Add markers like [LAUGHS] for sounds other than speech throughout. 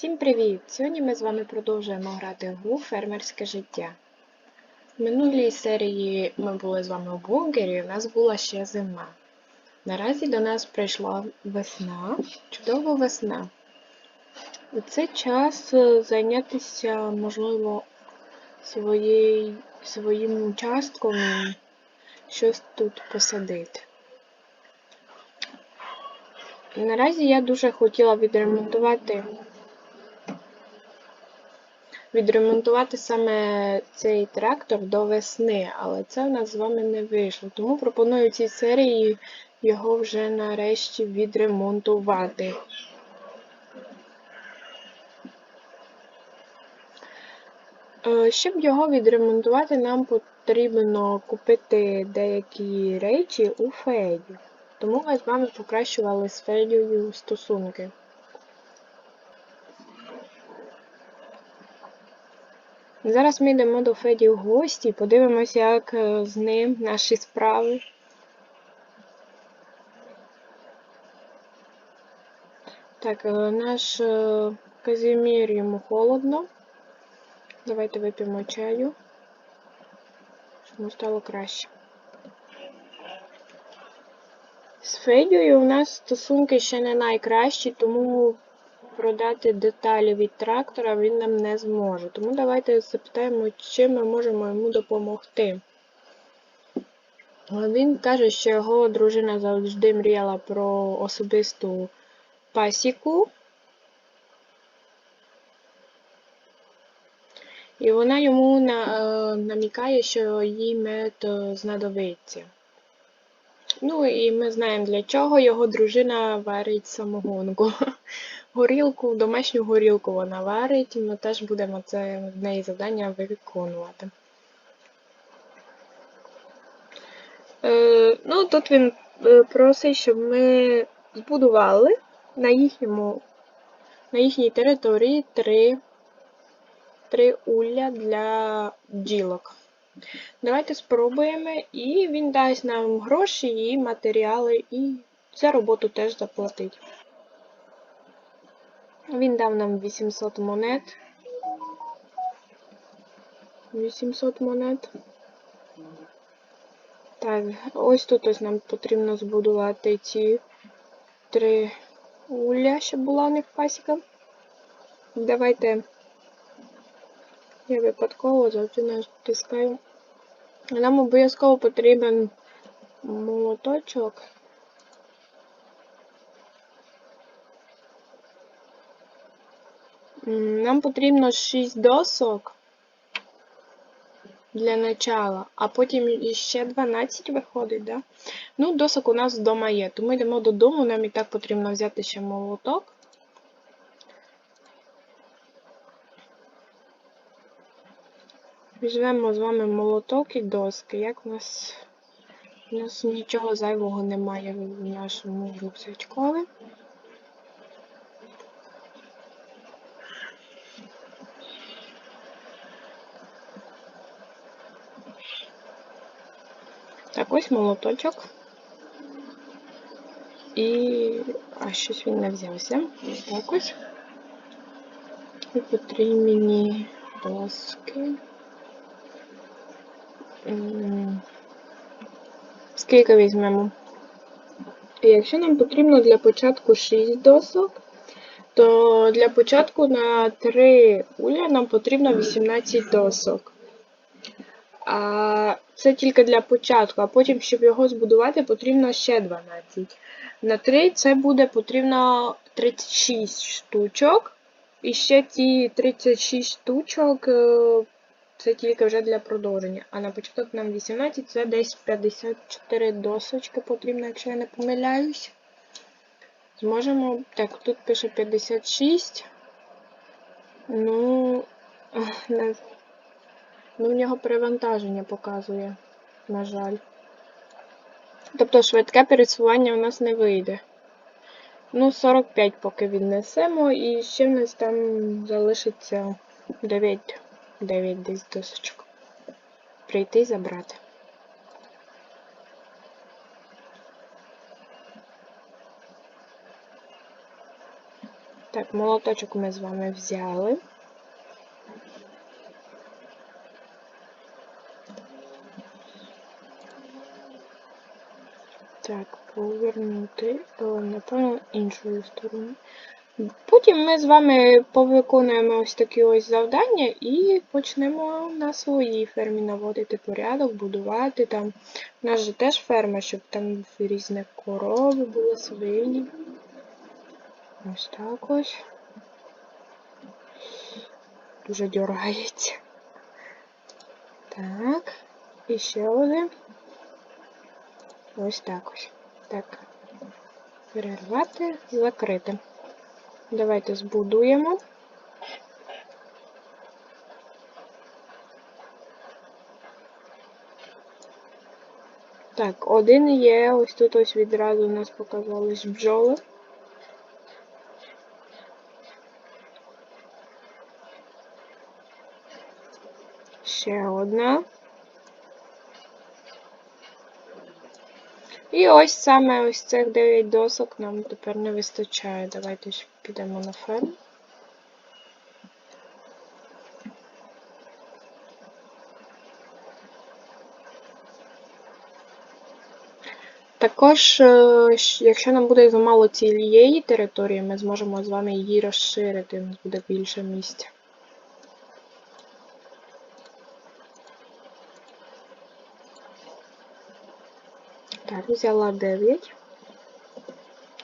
Всім привіт! Сьогодні ми з вами продовжуємо грати гру Фермерське життя. В минулій серії ми були з вами в бункері, у нас була ще зима. Наразі до нас прийшла весна, чудова весна. У цей час е, зайнятися, можливо, своєю, своїм участком і щось тут посадити. Наразі я дуже хотіла відремонтувати відремонтувати саме цей трактор до весни, але це в нас з вами не вийшло. Тому пропоную цій серії його вже нарешті відремонтувати. Е, Щоб його відремонтувати, нам потрібно купити деякі речі у Феді. Тому ми з вами покращували з Федією стосунки. Зараз ми йдемо до Феді в гості, подивимося, як е, з ним наші справи. Так, е, наш е, Казімір йому холодно. Давайте вип'ємо чаю, щоб йому стало краще. З Федією у нас стосунки ще не найкращі, тому продати деталі від трактора він нам не зможе. Тому давайте запитаємо, чим ми можемо йому допомогти. Він каже, що його дружина завжди мріяла про особисту пасіку. І вона йому е, намікає, що їй мед е, знадобиться. Ну і ми знаємо для чого його дружина варить самогонку. [LAUGHS] Горілку, домашню горілку вона варить, ми теж будемо це в неї завдання виконувати. Е, ну, Тут він е, просить, щоб ми збудували на їхньому, на їхній території три, три улля для бджілок. Давайте спробуємо, і він дасть нам гроші і матеріали, і за роботу теж заплатить. Він дав нам 800 монет. 800 монет. Так, ось тут ось нам потрібно збудувати ці три улля, щоб була у них пасіка. Давайте я випадково завжди натискаю. Нам обов'язково потрібен молоточок. Нам потрібно 6 досок для начала, а потім іще 12 виходить, да? Ну, досок у нас вдома є. Тому йдемо додому, нам і так потрібно взяти ще молоток. Візьмемо з вами молоток і доски. Як у нас у нас нічого зайвого немає в нашому рюкзачкові. Ось молоточок. І... А, щось він не взявся. Ось так ось. І потрібні доски. Скільки візьмемо? Якщо нам потрібно для початку 6 досок, то для початку на 3 уля нам потрібно 18 досок. А це тільки для початку, а потім, щоб його збудувати, потрібно ще 12. На 3 це буде потрібно 36 штучок. І ще ці 36 штучок е, це тільки вже для продовження. А на початок нам 18, це десь 54 досочки потрібно, якщо я не помиляюсь. Зможемо. Так, тут пише 56. Ну, Ну, в нього перевантаження показує, на жаль. Тобто швидке пересування у нас не вийде. Ну, 45 поки віднесемо, і ще в нас там залишиться 9, 9 десь досочок. Прийти і забрати. Так, молоточок ми з вами взяли. Так, повернути, е, напевно, іншою стороною. Потім ми з вами повиконуємо ось такі ось завдання і почнемо на своїй фермі наводити порядок, будувати там. У нас же теж ферма, щоб там різні корови були, свині. Ось так ось. Дуже дергається. Так. І ще один. Ось так ось. Так. Перервати, закрити. Давайте збудуємо. Так, один є. Ось тут ось відразу у нас показались бджоли. Ще одна. І ось саме ось цих 9 досок нам тепер не вистачає. Давайте підемо на ферму. Також, е, якщо нам буде замало цієї території, ми зможемо з вами її розширити, у нас буде більше місця. Так, взяла 9.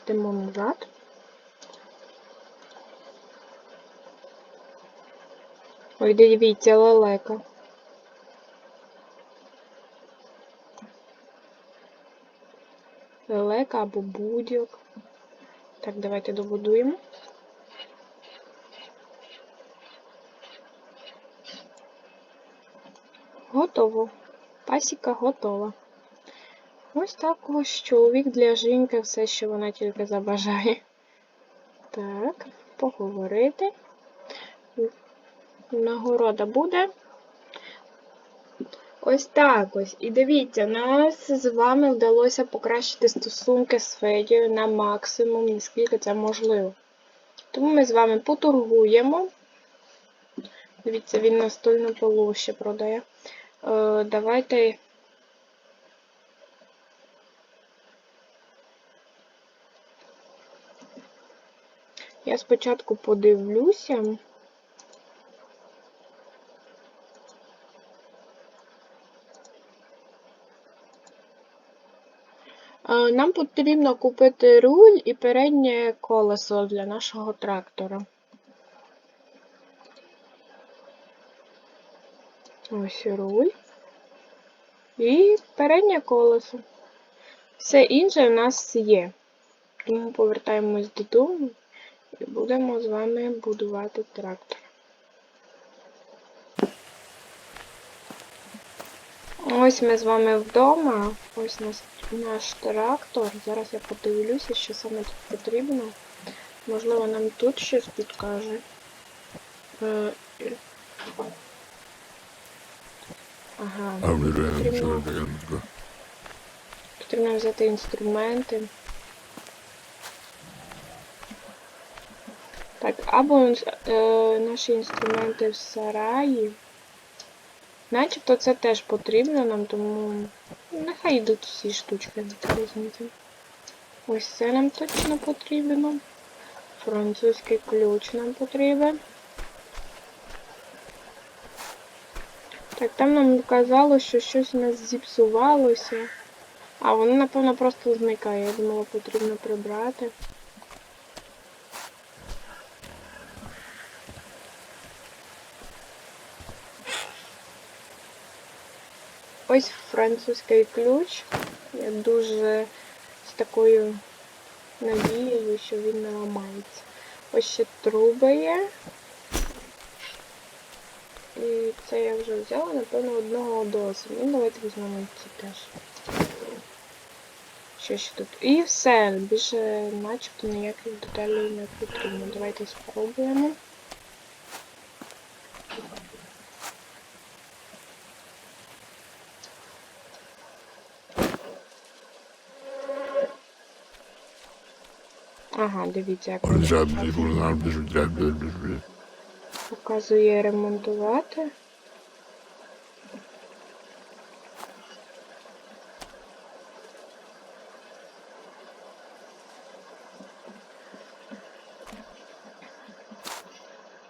Йдемо назад. Ой, дивіться, лелека. Лелека або будьок. Так, давайте добудуємо. Готово. Пасіка готова. Ось так ось чоловік для жінки все, що вона тільки забажає. Так, поговорити. Нагорода буде. Ось так ось. І дивіться, нас з вами вдалося покращити стосунки з Федією на максимум, наскільки це можливо. Тому ми з вами поторгуємо. Дивіться, він настольну полу ще продає. Е, давайте. Я спочатку подивлюся. Е, Нам потрібно купити руль і переднє колесо для нашого трактора. Ось руль. І переднє колесо. Все інше в нас є. Тому повертаємось додому і будемо з вами будувати трактор. Ось ми з вами вдома. Ось наш, наш трактор. Зараз я подивлюся, що саме тут потрібно. Можливо, нам тут щось підкаже. Е, Ага. Потрібно, потрібно взяти інструменти. Так, або е, наші інструменти в сараї. Начебто це теж потрібно нам, тому нехай йдуть всі штучки різниці. Ось це нам точно потрібно. Французький ключ нам потрібен. Так, там нам казало, що щось у нас зіпсувалося. А воно, напевно, просто зникає. Я думала, потрібно прибрати. Ось французький ключ. Я дуже з такою надією, що він не ламається. Ось ще труби є. І це я вже взяла, напевно, одного досвіду. Ну, давайте візьмемо це теж. Що ще тут? І все. Більше начебто ніяких деталей не потрібно. Давайте спробуємо. Ага, дивіться, як воно показує ремонтувати.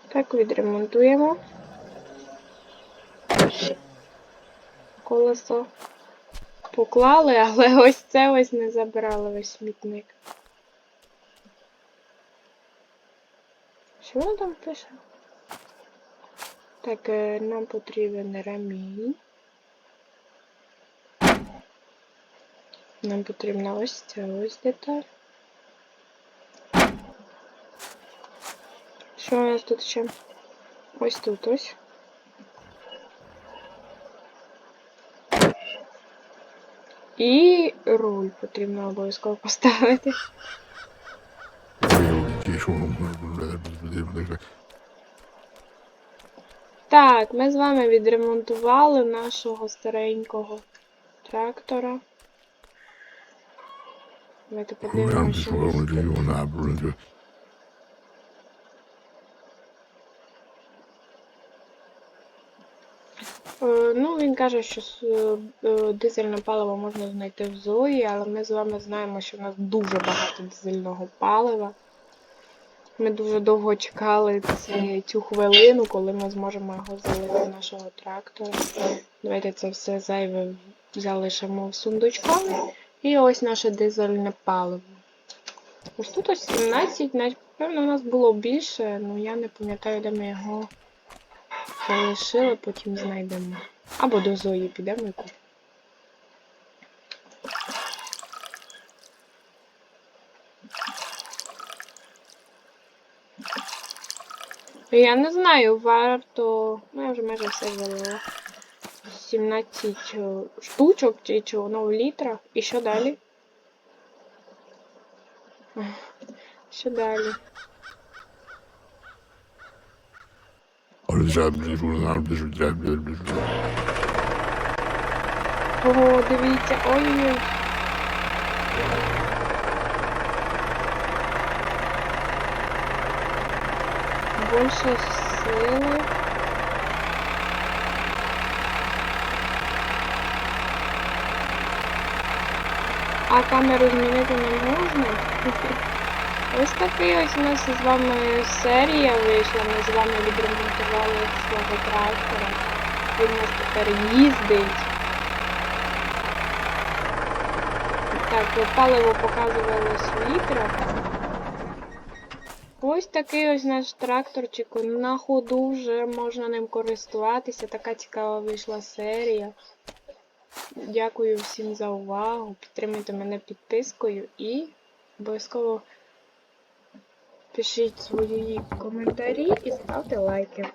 Так, відремонтуємо. Колесо поклали, але ось це ось не забрали весь смітник. Що воно там пише? Так, е, нам потрібен ремінь. Нам потрібна ось ця ось деталь. Що у нас тут ще? Ось тут ось. І руль потрібно обов'язково поставити. Так, ми з вами відремонтували нашого старенького трактора. Давайте подивимося. Е, Ну, він каже, що е, дизельне паливо можна знайти в Зої, але ми з вами знаємо, що в нас дуже багато дизельного палива. Ми дуже довго чекали ці, цю хвилину, коли ми зможемо його залити в нашого трактора. Давайте це все зайве залишимо в сундучкові. І ось наше дизельне паливо. Ось тут ось 17, напевно, у нас було більше, ну я не пам'ятаю, де ми його залишили, потім знайдемо. Або до Зої підемо і купимо. Я не знаю, варто. Ну, я вже майже все залила. 17 е, штучок чи, чи воно в літрах. І що далі? Що далі? Ого, дивіться, ой-ой-ой. Більше сили. А камеру змінити не можна. [LAUGHS] Ось такий ось у нас з вами серія вийшла. Ми з вами відремонтували свого трактора. Він у нас тепер їздить. Так, паливо показувалось в літрах. Ось такий ось наш тракторчик. На ходу вже можна ним користуватися. Така цікава вийшла серія. Дякую всім за увагу. Підтримуйте мене підпискою і обов'язково пишіть свої коментарі і ставте лайки.